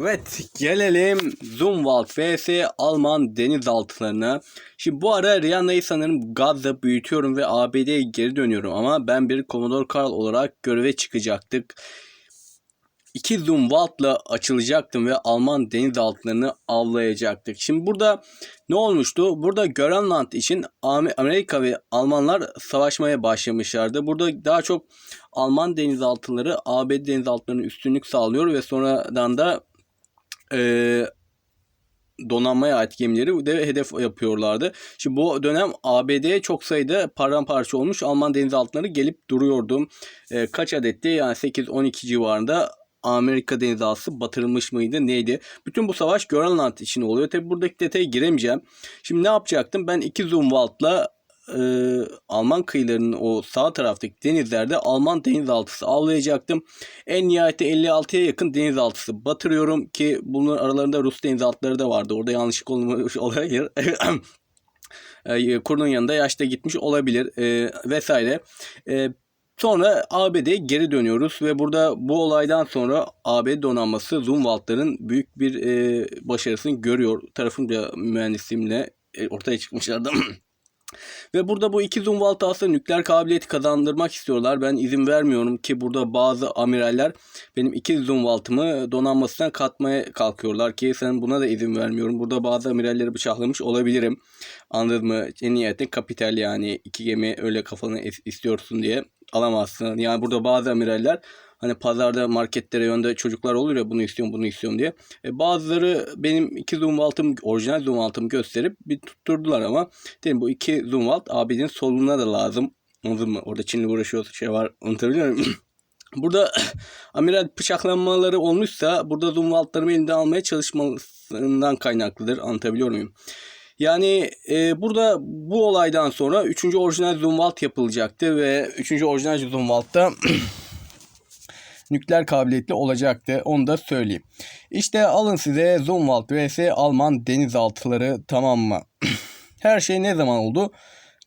Evet gelelim Zumwalt vs Alman denizaltılarına. Şimdi bu ara Rihanna'yı sanırım gazla büyütüyorum ve ABD'ye geri dönüyorum ama ben bir Commodore Karl olarak göreve çıkacaktık. İki Zumwalt'la açılacaktım ve Alman denizaltılarını avlayacaktık. Şimdi burada ne olmuştu? Burada Grönland için Am- Amerika ve Almanlar savaşmaya başlamışlardı. Burada daha çok Alman denizaltıları ABD denizaltılarının üstünlük sağlıyor ve sonradan da e, donanmaya ait gemileri de hedef yapıyorlardı. Şimdi bu dönem ABD'ye çok sayıda paramparça olmuş Alman denizaltıları gelip duruyordu. E, kaç adetti? Yani 8-12 civarında Amerika denizaltısı batırılmış mıydı neydi? Bütün bu savaş Grönland için oluyor. Tabi buradaki detaya giremeyeceğim. Şimdi ne yapacaktım? Ben iki Zumwalt'la e, Alman kıyılarının o sağ taraftaki denizlerde Alman denizaltısı avlayacaktım. En nihayette 56'ya yakın denizaltısı batırıyorum ki bunların aralarında Rus denizaltıları da vardı. Orada yanlışlık olmuş olabilir. E, Kurunun yanında yaşta gitmiş olabilir e, vesaire. E, Sonra ABD'ye geri dönüyoruz ve burada bu olaydan sonra ABD donanması Zumwalt'ların büyük bir e, başarısını görüyor. Tarafımca mühendisliğimle e, ortaya çıkmışlardı. Ve burada bu iki Zumwalt aslında nükleer kabiliyeti kazandırmak istiyorlar. Ben izin vermiyorum ki burada bazı amiraller benim iki Zumwalt'ımı donanmasına katmaya kalkıyorlar ki sen buna da izin vermiyorum. Burada bazı amiralleri bıçaklamış olabilirim. Anladın mı? En nihayetinde kapital yani iki gemi öyle kafanı istiyorsun diye alamazsın. Yani burada bazı amiraller hani pazarda marketlere yönde çocuklar olur ya bunu istiyorum bunu istiyorum diye. E, bazıları benim iki Zumwalt'ım orijinal Zumwalt'ımı gösterip bir tutturdular ama dedim bu iki Zumwalt abinin soluna da lazım. Anladın mı? Orada Çinli uğraşıyor şey var. Anlatabiliyor muyum? Burada amiral bıçaklanmaları olmuşsa burada Zumwalt'larımı elinden almaya çalışmasından kaynaklıdır. Anlatabiliyor muyum? Yani e, burada bu olaydan sonra 3. orijinal Zumwalt yapılacaktı ve 3. orijinal Zumwalt'ta nükleer kabiliyetli olacaktı. Onu da söyleyeyim. İşte alın size Zumwalt vs Alman denizaltıları tamam mı? Her şey ne zaman oldu?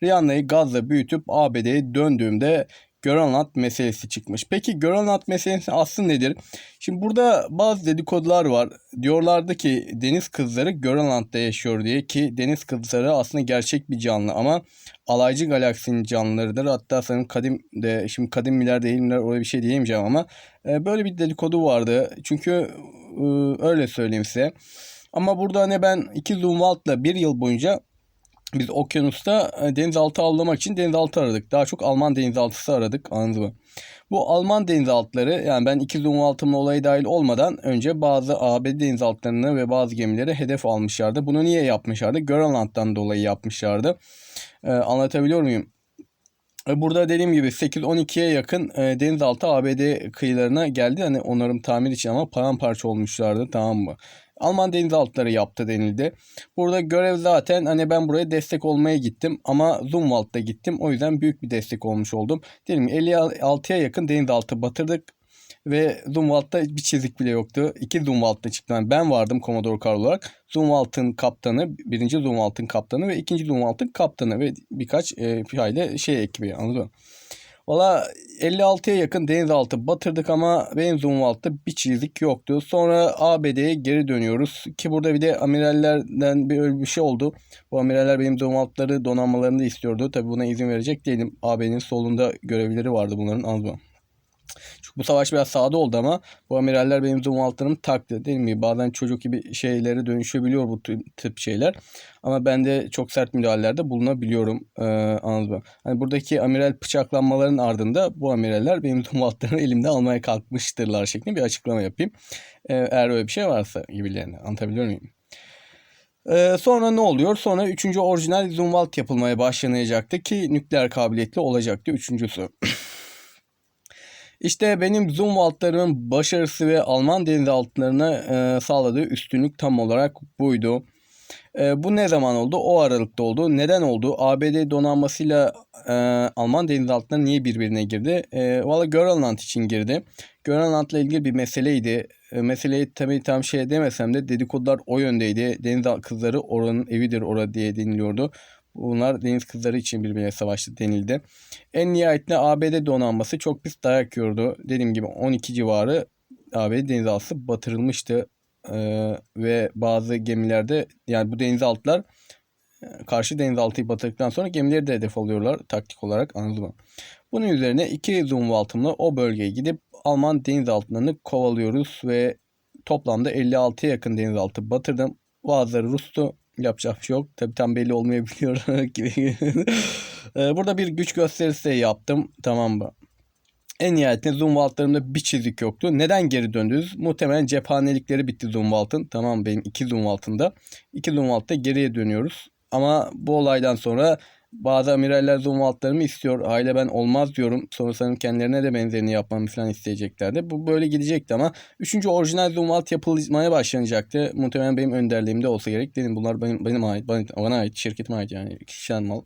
Rihanna'yı gazla büyütüp ABD'ye döndüğümde Grönland meselesi çıkmış. Peki Grönland meselesi aslı nedir? Şimdi burada bazı dedikodular var. Diyorlardı ki deniz kızları Grönland'da yaşıyor diye ki deniz kızları aslında gerçek bir canlı ama alaycı galaksinin canlılarıdır. Hatta sanırım kadim de şimdi kadim miler değil miler öyle bir şey diyemeyeceğim ama e, böyle bir dedikodu vardı. Çünkü e, öyle söyleyeyim size. Ama burada hani ben iki Zumwalt'la bir yıl boyunca biz okyanusta e, denizaltı avlamak için denizaltı aradık. Daha çok Alman denizaltısı aradık anladınız mı? Bu Alman denizaltıları yani ben iki Zumwalt'ımla olaya dahil olmadan önce bazı ABD denizaltılarını ve bazı gemileri hedef almışlardı. Bunu niye yapmışlardı? Grönland'dan dolayı yapmışlardı. Ee, anlatabiliyor muyum? E, Burada dediğim gibi 8-12'ye yakın e, denizaltı ABD kıyılarına geldi. Hani onarım tamir için ama paramparça olmuşlardı tamam mı? Alman denizaltıları yaptı denildi. Burada görev zaten hani ben buraya destek olmaya gittim ama Zumwalt'ta gittim. O yüzden büyük bir destek olmuş oldum. Diyelim 56'ya yakın denizaltı batırdık ve Zumwalt'ta bir çizik bile yoktu. İki Zumwalt'ta çıktı. Yani ben vardım Commodore Karl olarak. Zumwalt'ın kaptanı, birinci Zumwalt'ın kaptanı ve ikinci Zumwalt'ın kaptanı ve birkaç e, şey ekibi anladın mı? Valla 56'ya yakın denizaltı batırdık ama benim Zumwalt'ta bir çizik yoktu. Sonra ABD'ye geri dönüyoruz. Ki burada bir de amirallerden bir bir şey oldu. Bu amiraller benim Zumwalt'ları donanmalarını istiyordu. Tabi buna izin verecek değilim. AB'nin solunda görevlileri vardı bunların mı? Bu savaş biraz sağda oldu ama bu amiraller benim Zumwalt'larımı taktı. Değil mi? Bazen çocuk gibi şeylere dönüşebiliyor bu tip- şeyler. Ama ben de çok sert müdahalelerde bulunabiliyorum. Ee? Hani buradaki amiral bıçaklanmaların ardında bu amiraller benim Zumwalt'larımı elimde almaya kalkmıştırlar şeklinde bir açıklama yapayım. Ee, eğer öyle bir şey varsa gibilerini anlatabiliyor muyum? Ee, sonra ne oluyor? Sonra üçüncü orijinal Zumwalt yapılmaya başlanacaktı ki nükleer kabiliyetli olacaktı üçüncüsü. İşte benim Zumwalt'larımın başarısı ve Alman denizaltılarına e, sağladığı üstünlük tam olarak buydu. E, bu ne zaman oldu? O aralıkta oldu. Neden oldu? ABD donanmasıyla e, Alman denizaltıları niye birbirine girdi? E, Valla Grönland için girdi. Grönland'la ilgili bir meseleydi. E, meseleyi tabii tam şey demesem de dedikodular o yöndeydi. Deniz kızları oranın evidir orada diye deniliyordu. Bunlar deniz kızları için birbirine savaştı denildi. En nihayetinde ABD donanması çok pis dayak yiyordu. Dediğim gibi 12 civarı ABD denizaltısı batırılmıştı. e, ve bazı gemilerde yani bu denizaltılar e, karşı denizaltıyı batırdıktan sonra gemileri de hedef alıyorlar taktik olarak anladın? Bunun üzerine iki Zumwalt'ımla o bölgeye gidip Alman denizaltılarını kovalıyoruz ve toplamda 56'ya yakın denizaltı batırdım. Bazıları Rus'tu. Yapacak bir şey yok. Tabi tam belli olmayabiliyor. Ee, Burada bir güç gösterisi yaptım. Tamam mı? En nihayetinde Zumwalt'larımda bir çizik yoktu. Neden geri döndünüz? Muhtemelen cephanelikleri bitti Zumwalt'ın. Tamam benim iki Zumwalt'ımda. İki Zumwalt'ta geriye dönüyoruz. Ama bu olaydan sonra bazı amiraller Zumwalt'larımı istiyor. Aile ben olmaz diyorum. Sonra sanırım kendilerine de benzerini yapmamı falan isteyeceklerdi. Bu böyle gidecekti ama üçüncü orijinal Zumwalt yapılmaya başlanacaktı. Muhtemelen benim önderliğimde olsa gerek. Dedim bunlar benim, benim ait, bana, ait, şirketime ait yani kişisel mal.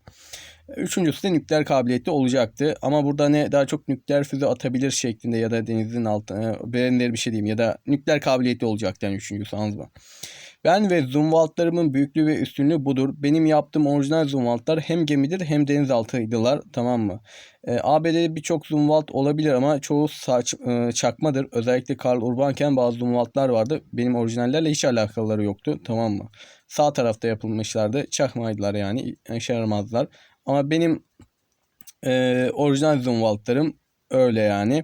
Üçüncüsü de nükleer kabiliyeti olacaktı. Ama burada ne daha çok nükleer füze atabilir şeklinde ya da denizin altına benzer bir şey diyeyim ya da nükleer kabiliyeti olacaktı yani üçüncüsü anladın mı? Ben ve Zumwalt'larımın büyüklüğü ve üstünlüğü budur. Benim yaptığım orijinal Zumwalt'lar hem gemidir hem denizaltıydılar tamam mı? E, ABD'de birçok Zumwalt olabilir ama çoğu saç, e, çakmadır. Özellikle Karl Urbanken bazı Zumwalt'lar vardı. Benim orijinallerle hiç alakaları yoktu tamam mı? Sağ tarafta yapılmışlardı. Çakmaydılar yani işe yaramazlar. Ama benim e, orijinal Zumwalt'larım öyle yani.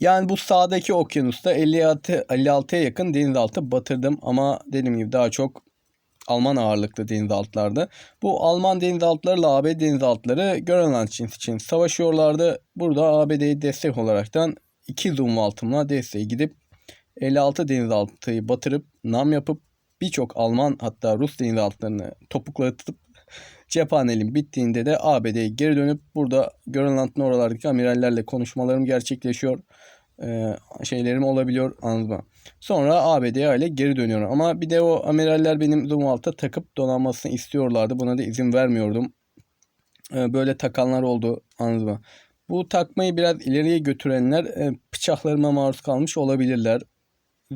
Yani bu sağdaki okyanusta 56 56'ya yakın denizaltı batırdım ama dediğim gibi daha çok Alman ağırlıklı denizaltılardı. Bu Alman denizaltılarla ABD denizaltıları Grönland için savaşıyorlardı. Burada ABD'ye destek olaraktan iki Zumwalt'ımla desteğe gidip 56 denizaltıyı batırıp nam yapıp birçok Alman hatta Rus denizaltılarını topuklatıp cephanelim bittiğinde de ABD'ye geri dönüp burada Grönland'ın oralardaki amirallerle konuşmalarım gerçekleşiyor. Ee, şeylerim olabiliyor anladın? Sonra ABD'ye öyle geri dönüyorum. Ama bir de o amiraller benim Zumwalt'a takıp donanmasını istiyorlardı. Buna da izin vermiyordum. Ee, böyle takanlar oldu anladın? Bu takmayı biraz ileriye götürenler e, bıçaklarıma maruz kalmış olabilirler.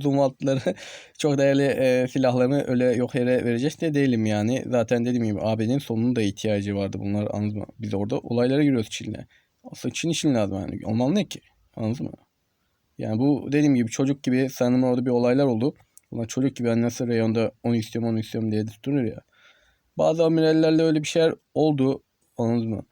Zumwalt'ları çok değerli e, silahlarını öyle yok yere verecek de değilim yani. Zaten dediğim gibi ABD'nin sonunun da ihtiyacı vardı bunlar anladın mı? Biz orada olaylara giriyoruz Çin'le. Aslında Çin için lazım yani. Olmalı ne ki? Anladın mı? Yani bu dediğim gibi çocuk gibi sanırım orada bir olaylar oldu. Ulan çocuk gibi nasıl reyonda onu istiyorum onu istiyorum diye durur ya. Bazı amirallerle öyle bir şeyler oldu. Anladın mı?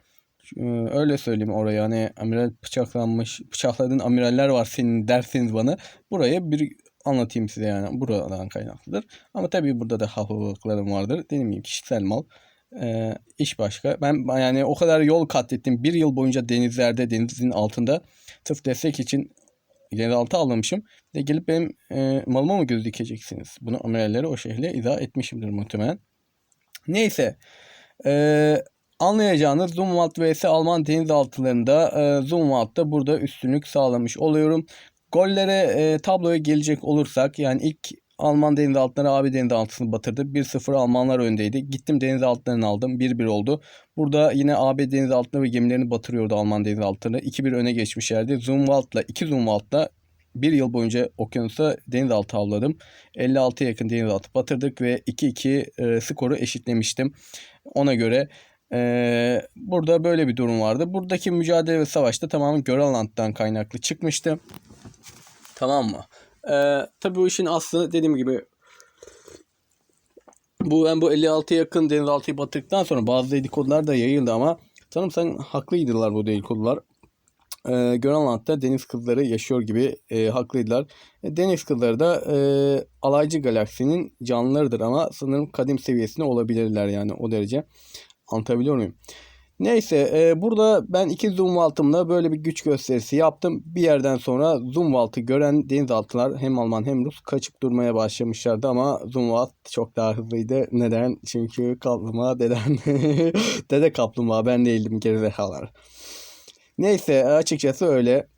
Öyle söyleyeyim oraya hani amiral bıçaklanmış bıçakladığın amiraller var senin dersiniz bana. Buraya bir anlatayım size yani buradan kaynaklıdır. Ama tabii burada da haklılıklarım vardır. Dediğim gibi kişisel mal. Ee, iş başka. Ben yani o kadar yol kat ettim. Bir yıl boyunca denizlerde, denizin altında sırf destek için yeraltı almışım. De gelip benim e, malıma mı göz dikeceksiniz? Bunu amirallere o şekilde izah etmişimdir muhtemelen. Neyse. Eee Anlayacağınız Zumwalt vs Alman denizaltılarında e, Zumwalt'ta burada üstünlük sağlamış oluyorum. Gollere e, tabloya gelecek olursak yani ilk Alman denizaltıları abi denizaltısını batırdı. 1-0 Almanlar öndeydi. Gittim denizaltılarını aldım. 1-1 oldu. Burada yine AB denizaltıları ve gemilerini batırıyordu Alman denizaltıları. 2-1 öne geçmişlerdi. Zumwalt'la 2 Zumwalt'la bir yıl boyunca okyanusta denizaltı avladım. 56 yakın denizaltı batırdık ve 2-2 e, skoru eşitlemiştim. Ona göre ee, burada böyle bir durum vardı. Buradaki mücadele ve savaşta tamamen Grönland'dan kaynaklı çıkmıştı. Tamam mı? Ee, tabii bu işin aslı dediğim gibi bu ben bu 56 yakın denizaltıyı batırdıktan sonra bazı dedikodular da yayıldı ama sanırım sen haklıydılar bu dedikodular. Ee, Grönland'da deniz kızları yaşıyor gibi e, haklıydılar. E, deniz kızları da e, alaycı galaksinin canlılarıdır ama sanırım kadim seviyesinde olabilirler yani o derece. Anlatabiliyor muyum? Neyse e, burada ben iki Zumwalt'ımla böyle bir güç gösterisi yaptım. Bir yerden sonra Zumwalt'ı gören denizaltılar hem Alman hem Rus kaçıp durmaya başlamışlardı ama Zumwalt çok daha hızlıydı. Neden? Çünkü kaplumbağa deden. Dede kaplumbağa ben değildim gerizekalar. Neyse açıkçası öyle.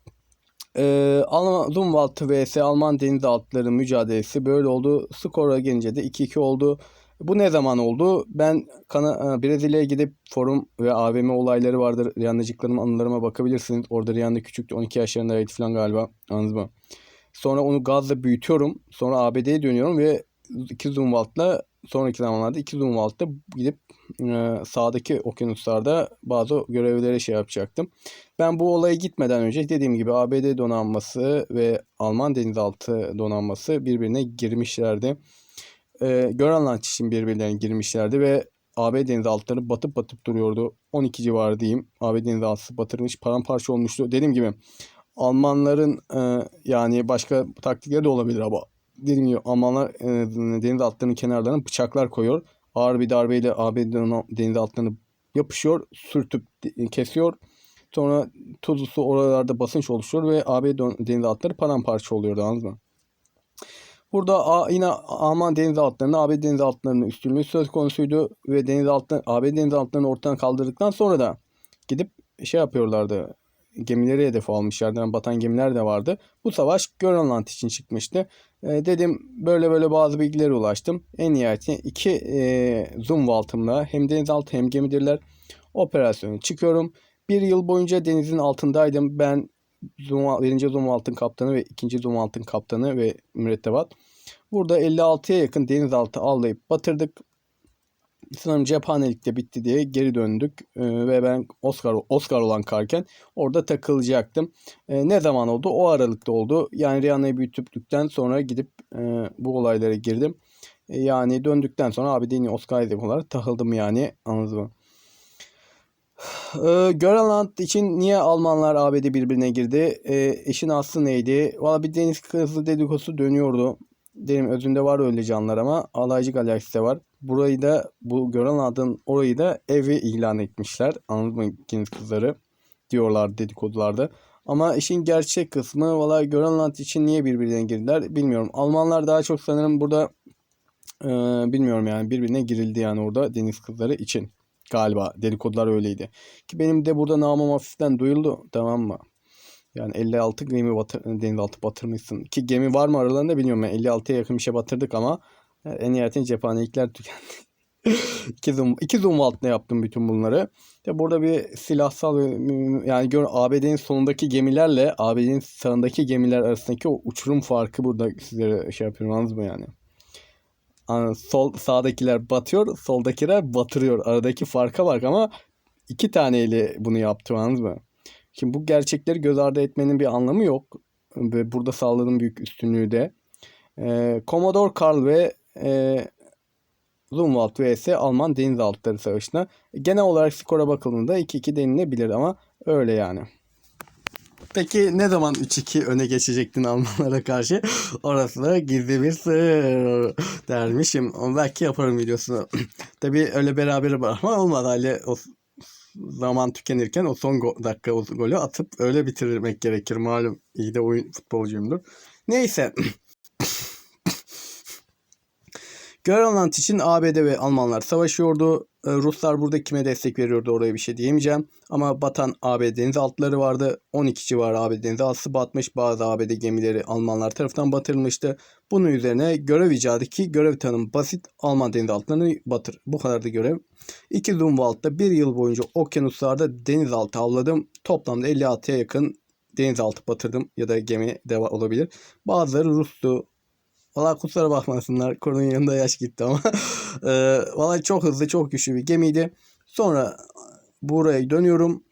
Ee, Alman, Zumwalt vs Alman denizaltıları mücadelesi böyle oldu. Skora gelince de 2-2 oldu. Bu ne zaman oldu? Ben Kana, e, Brezilya'ya gidip forum ve AVM olayları vardır. Riyannacıklarım anılarıma bakabilirsiniz. Orada Riyanna küçüktü. 12 yaşlarındaydı falan galiba. Anladınız mı? Sonra onu gazla büyütüyorum. Sonra ABD'ye dönüyorum ve iki Zumwalt'la sonraki zamanlarda iki Zumwalt'ta gidip e, sağdaki okyanuslarda bazı görevlere şey yapacaktım. Ben bu olaya gitmeden önce dediğim gibi ABD donanması ve Alman denizaltı donanması birbirine girmişlerdi. E, Grönland için birbirlerine girmişlerdi ve AB denizaltıları batıp batıp duruyordu. 12 civarı diyeyim. AB denizaltısı batırmış, paramparça olmuştu. Dediğim gibi Almanların e, yani başka taktikleri de olabilir ama dediğim gibi Almanlar e, denizaltılarının kenarlarına bıçaklar koyuyor. Ağır bir darbeyle AB denizaltılarını yapışıyor, sürtüp kesiyor. Sonra tuzlu su oralarda basınç oluşuyor ve AB don- denizaltıları paramparça oluyordu anladınız mı? Burada A- yine Alman denizaltılarının AB denizaltılarının üstünlüğü söz konusuydu ve denizaltı AB denizaltılarını ortadan kaldırdıktan sonra da gidip şey yapıyorlardı. Gemileri hedef almışlardı. Yani batan gemiler de vardı. Bu savaş Grönland için çıkmıştı. E, dedim böyle böyle bazı bilgilere ulaştım. En nihayetinde iki e, Zumwalt'ımla hem denizaltı hem gemidirler operasyona çıkıyorum. Bir yıl boyunca denizin altındaydım. Ben Zumwalt, birinci Zumwalt'ın kaptanı ve ikinci Zumwalt'ın kaptanı ve mürettebat. Burada 56'ya yakın denizaltı avlayıp batırdık. Sanırım cephanelikte bitti diye geri döndük Ee, ve ben Oscar Oscar olan karken orada takılacaktım. Ee, ne zaman oldu? O aralıkta oldu. Yani Rihanna'yı büyüttükten sonra gidip e, bu olaylara girdim. E, yani döndükten sonra abi deni Oscar olarak takıldım yani anladınız mı? Ee, Grönland için niye Almanlar ABD birbirine girdi? Ee, işin aslı neydi? Valla bir deniz kızı dedikodusu dönüyordu. Dedim özünde var öyle canlar ama alaycı galakside var. Burayı da bu Grönland'ın orayı da evi ilan etmişler. Anladın mı deniz kızları diyorlar dedikodularda. Ama işin gerçek kısmı valla Grönland için niye birbirine girdiler bilmiyorum. Almanlar daha çok sanırım burada e, bilmiyorum yani birbirine girildi yani orada deniz kızları için. Galiba dedikodular öyleydi. Ki benim de burada namım hafiften duyuldu tamam mı? Yani 56 gemi batır, denizaltı batırmışsın. Ki gemi var mı aralarında bilmiyorum. Yani 56'ya yakın bir şey batırdık ama e, en nihayetinde cephanelikler tükendi. iki zoom, iki zoom altına yaptım bütün bunları. De burada bir silahsal ve- yani gör ABD'nin sonundaki gemilerle ABD'nin sağındaki gemiler arasındaki o uçurum farkı burada sizlere şey yapıyorum mı yani? Anladın, sol sağdakiler batıyor, soldakiler batırıyor. Aradaki farka bak ama iki taneyle bunu yaptı anladınız mı? Şimdi bu gerçekleri göz ardı etmenin bir anlamı yok. Ve burada sağladığım büyük üstünlüğü de. Ee, Commodore Karl ve e, Zumwalt vs Alman denizaltıları savaşına. Genel olarak skora bakıldığında 2-2 denilebilir ama öyle yani. Peki ne zaman 3-2 öne geçecektin Almanlara karşı? Orası da gizli bir sır dermişim. Ama belki yaparım videosunu. Tabii öyle beraber var ama olmadı hali o zaman tükenirken o son go- dakika o golü atıp öyle bitirmek gerekir. Malum iyi de oyun futbolcuyumdur. Neyse. Grönland için ABD ve Almanlar savaşıyordu. Ee, Ruslar burada kime destek veriyordu oraya bir şey diyemeyeceğim. Ama batan ABD denizaltıları vardı. 12 civarı ABD denizaltısı batmış. Bazı ABD gemileri Almanlar tarafından batırılmıştı. Bunun üzerine görev icadı ki görev tanım basit Alman denizaltılarını batır. Bu kadar da görev. İki Zumwalt'ta bir yıl boyunca okyanuslarda denizaltı avladım. Toplamda 56'ya yakın denizaltı batırdım ya da gemi de olabilir. Bazıları Rus'tu. Valla kusura bakmasınlar. Konunun yanında yaş gitti ama. Eee Valla çok hızlı, çok güçlü bir gemiydi. Sonra buraya dönüyorum.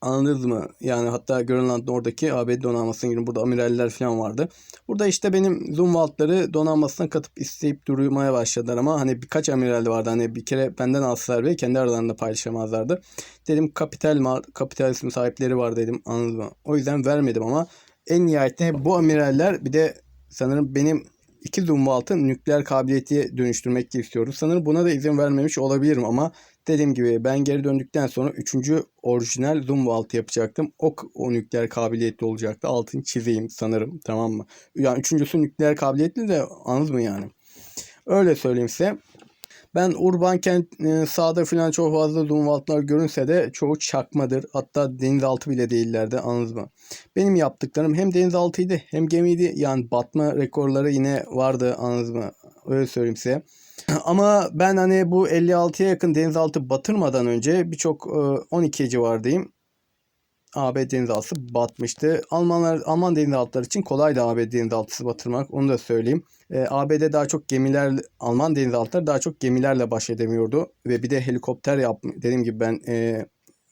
Anladınız mı? Yani hatta Grönland'ın oradaki ABD donanmasına girin. Burada amiraller falan vardı. Burada işte benim Zumwalt'ları donanmasına katıp isteyip durmaya başladılar ama hani birkaç amiral vardı. Hani bir kere benden alsalar ve kendi aralarında paylaşamazlardı. Dedim kapital var, kapitalizm sahipleri var dedim. Anladınız mı? O yüzden vermedim ama en nihayetinde bu amiraller bir de sanırım benim iki Zumwalt'ı nükleer kabiliyeti dönüştürmek istiyoruz. Sanırım buna da izin vermemiş olabilirim ama dediğim gibi ben geri döndükten sonra üçüncü orijinal Zumwalt yapacaktım. O, o nükleer kabiliyetli olacaktı. Altını çizeyim sanırım tamam mı? Yani üçüncüsü nükleer kabiliyetli de anladınız mı yani? Öyle söyleyeyim size. Ben urban kent e, sağda falan çok fazla Zumwalt'lar görünse de çoğu çakmadır. Hatta denizaltı bile değillerdi anladınız mı? Benim yaptıklarım hem denizaltıydı hem gemiydi. Yani batma rekorları yine vardı anladınız mı? Öyle söyleyeyim size. Ama ben hani bu 56'ya yakın denizaltı batırmadan önce birçok e, 12 civardayım. AB denizaltısı batmıştı. Almanlar Alman denizaltıları için kolaydı AB denizaltısı batırmak. Onu da söyleyeyim. E, ABD daha çok gemiler Alman denizaltıları daha çok gemilerle baş edemiyordu ve bir de helikopter yaptım. Dediğim gibi ben e,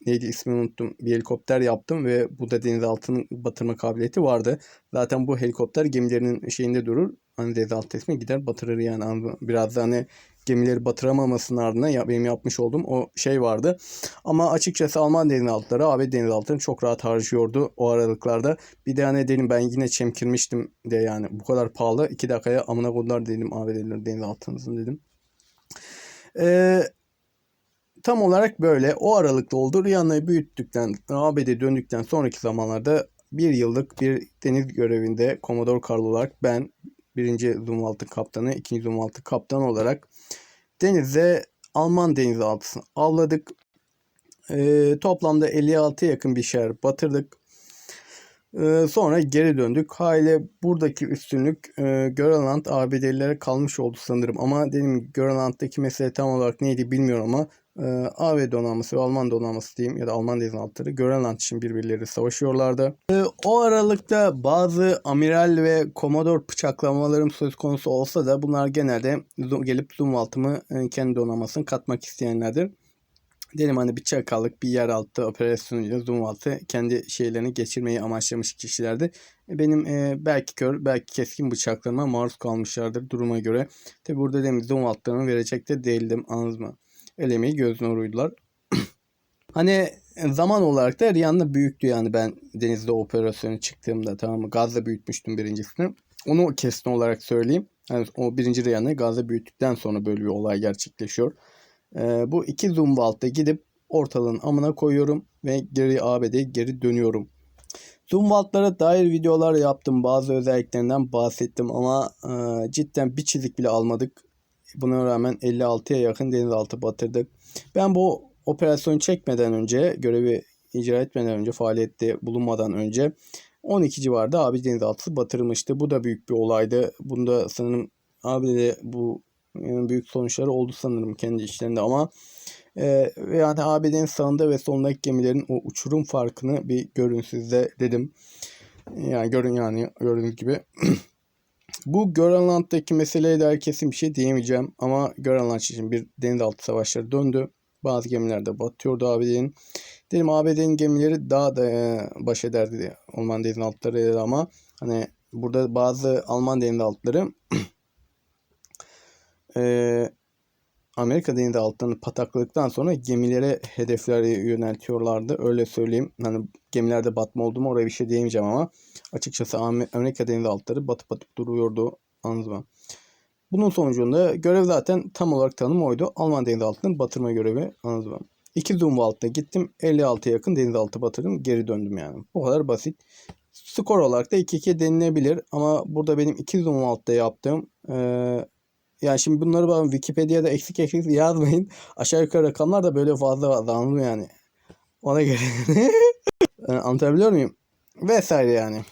neydi ismini unuttum. Bir helikopter yaptım ve bu da denizaltının batırma kabiliyeti vardı. Zaten bu helikopter gemilerinin şeyinde durur. Hani denizaltı ismi gider batırır yani. Biraz da hani gemileri batıramamasının ardından ya, benim yapmış olduğum o şey vardı. Ama açıkçası Alman denizaltıları AB denizaltılarını çok rahat harcıyordu o aralıklarda. Bir de hani dedim ben yine çemkirmiştim de yani bu kadar pahalı. 2 dakikaya amına kodular dedim ABD'liler denizaltınızın dedim. Eee tam olarak böyle o aralıkta oldu. Rihanna'yı büyüttükten, ABD döndükten sonraki zamanlarda bir yıllık bir deniz görevinde Commodore Carl olarak ben birinci Zumwalt'ın kaptanı, ikinci Zumwalt'ın kaptanı olarak denizde Alman denizaltısını avladık. Ee, toplamda 56'ya yakın bir şehir batırdık. Ee, sonra geri döndük. Hale buradaki üstünlük e, Grönland ABD'lilere kalmış oldu sanırım. Ama dediğim gibi Grönland'daki mesele tam olarak neydi bilmiyorum ama e, AB donanması ve Alman donanması diyeyim ya da Alman denizaltıları Grönland için birbirleri savaşıyorlardı. E, o aralıkta bazı amiral ve komodor bıçaklamalarım söz konusu olsa da bunlar genelde gelip Zumwalt'ımı e, kendi donanmasını katmak isteyenlerdir. Dedim hani bir çakallık bir yeraltı operasyonuyla Zumwalt'ı kendi şeylerini geçirmeyi amaçlamış kişilerdi. E, Benim e, belki kör belki keskin bıçaklarıma maruz kalmışlardır duruma göre. Tabi burada dedim Zumwalt'larımı verecek de değildim anladınız mı? Elemeyi gözüne vuruydular. hani zaman olarak da Rihanna büyüktü yani ben denizde operasyonu çıktığımda tamam mı? Gazla büyütmüştüm birincisini. Onu kesin olarak söyleyeyim. Yani o birinci Rihanna'yı gazla büyüttükten sonra böyle bir olay gerçekleşiyor. Ee, bu iki Zumwalt'ta gidip ortalığın amına koyuyorum ve geri ABD'ye geri dönüyorum. Zumwalt'lara dair videolar yaptım. Bazı özelliklerinden bahsettim ama e, cidden bir çizik bile almadık. Buna rağmen 56'ya yakın denizaltı batırdık. Ben bu operasyonu çekmeden önce, görevi icra etmeden önce, faaliyette bulunmadan önce 12 civarında abi denizaltısı batırılmıştı. Bu da büyük bir olaydı. Bunda sanırım abi de bu yani büyük sonuçları oldu sanırım kendi işlerinde ama e, yani ABD'nin sağında ve solundaki gemilerin o uçurum farkını bir görün sizde dedim. Yani görün yani gördüğünüz gibi. Bu Grönland'daki meseleye dair kesin bir şey diyemeyeceğim ama Grönland için bir denizaltı savaşları döndü. Bazı gemiler de batıyordu ABD'nin. Dedim ABD'nin gemileri daha da e, baş ederdi. Alman denizaltıları ama hani burada bazı Alman denizaltıları e, Amerika denizaltılarını patakladıktan sonra gemilere hedefleri yöneltiyorlardı. Öyle söyleyeyim. Hani gemilerde batma oldu mu oraya bir şey diyemeyeceğim ama açıkçası Am- Amerika denizaltıları batıp batıp duruyordu. Anladınız mı? Bunun sonucunda görev zaten tam olarak tanım oydu. Alman denizaltılarının batırma görevi. Anladınız mı? İki Zumwalt'ta gittim. 56'ya yakın denizaltı batırdım. Geri döndüm yani. Bu kadar basit. Skor olarak da 2-2 denilebilir. Ama burada benim 2 Zumwalt'ta yaptığım eee yani şimdi bunları bana Wikipedia'da eksik eksik yazmayın. Aşağı yukarı rakamlar da böyle fazla fazla anladın yani? Ona göre. Yani Anlatabiliyor muyum? Vesaire yani.